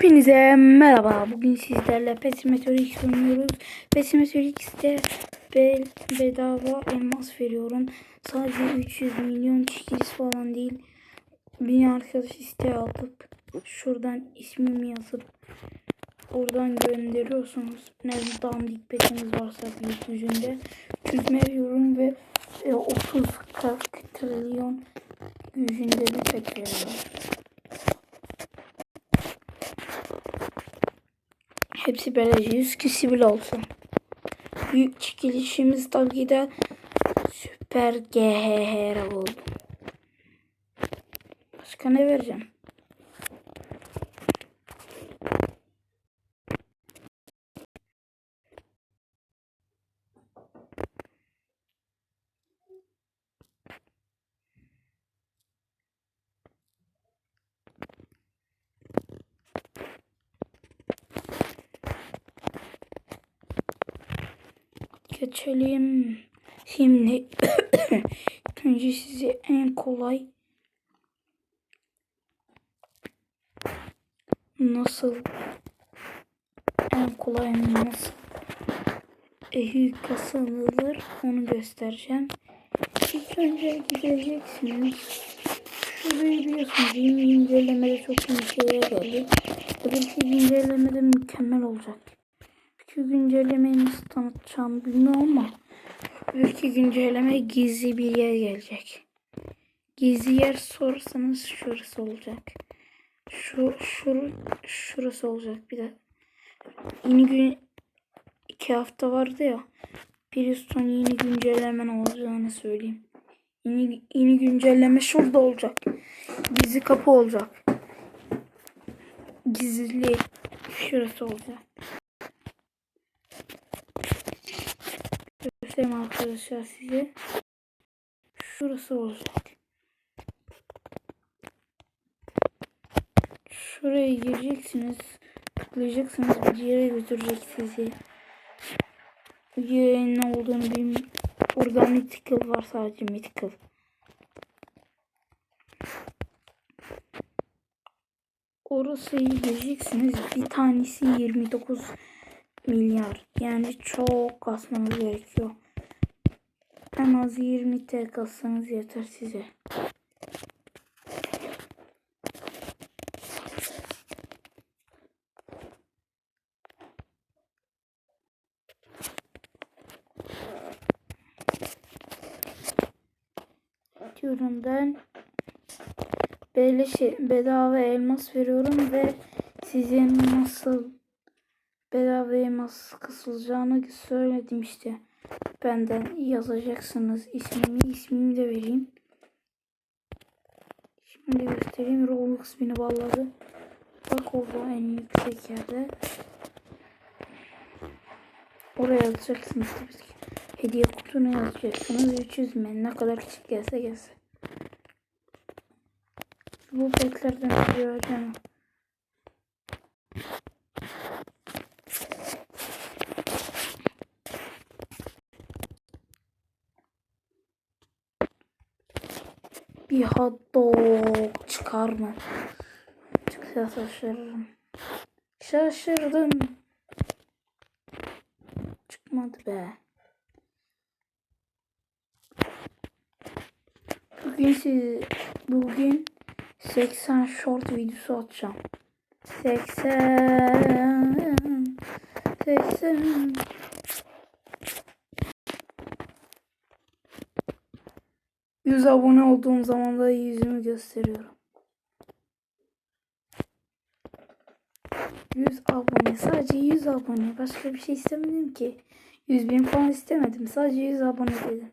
Hepinize merhaba. Bugün sizlerle Pesimeter X oynuyoruz. Pesimeter X'te be bedava elmas veriyorum. Sadece 300 milyon çekiliş falan değil. Bir arkadaş isteği atıp şuradan ismimi yazıp oradan gönderiyorsunuz. Ne dandik petiniz varsa yüzünde. Çözme veriyorum ve e, 30 40 trilyon yüzünde bir pet veriyorum. Hepsi böylece 100 kişi bile olsun. Büyük çekilişimiz tabii de süper GHR oldu. Başka ne vereceğim? Geçelim. Şimdi önce size en kolay nasıl en kolay nasıl ehü kazanılır onu göstereceğim. İlk önce gideceksiniz. Şurayı biliyorsunuz yeni güncellemede çok iyi şeyler geldi. Tabii ki güncellemede mükemmel olacak. Güncellemeyi nasıl tanıtacağım bilmiyorum ama belki güncelleme gizli bir yer gelecek. Gizli yer sorarsanız şurası olacak. Şu şur şurası olacak bir de. Yeni gün iki hafta vardı ya. Son yeni güncelleme olacağını söyleyeyim. Yeni, yeni güncelleme şurada olacak. Gizli kapı olacak. Gizli şurası olacak. Göstereyim arkadaşlar size. Şurası olacak. Şuraya gireceksiniz. Tıklayacaksınız. Bir yere götürecek sizi. Yerin ne olduğunu bilmiyorum. Orada mythical var sadece mythical. Orası gireceksiniz. Bir tanesi 29 milyar. Yani çok kasmanız gerekiyor. En az 20 tek kassanız yeter size. Diyorum ben beleş bedava elmas veriyorum ve sizin nasıl bedava elmas kısılacağını söyledim işte. Benden yazacaksınız ismimi. ismimi de vereyim. Şimdi göstereyim. Roblox beni bağladı. Bak orada en yüksek yerde. Oraya yazacaksınız tabii ki. Hediye kutuna yazacaksınız. 300 men ne kadar küçük gelse gelse. Bu petlerden bir Bir hot dog çıkar mı? Şaşırırım. Şaşırdım. Çıkmadı be. Bugün siz bugün 80 short videosu atacağım. 80 80 100 abone olduğum zaman da yüzümü gösteriyorum. 100 abone. Sadece 100 abone. Başka bir şey istemedim ki. 100 bin falan istemedim. Sadece 100 abone dedim.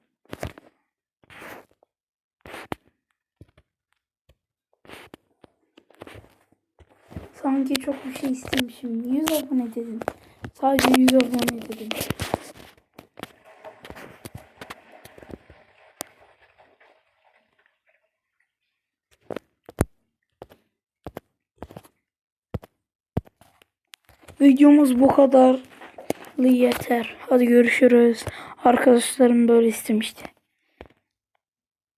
Sanki çok bir şey istemişim. 100 abone dedim. Sadece 100 abone dedim. Videomuz bu kadar yeter. Hadi görüşürüz. Arkadaşlarım böyle istemişti.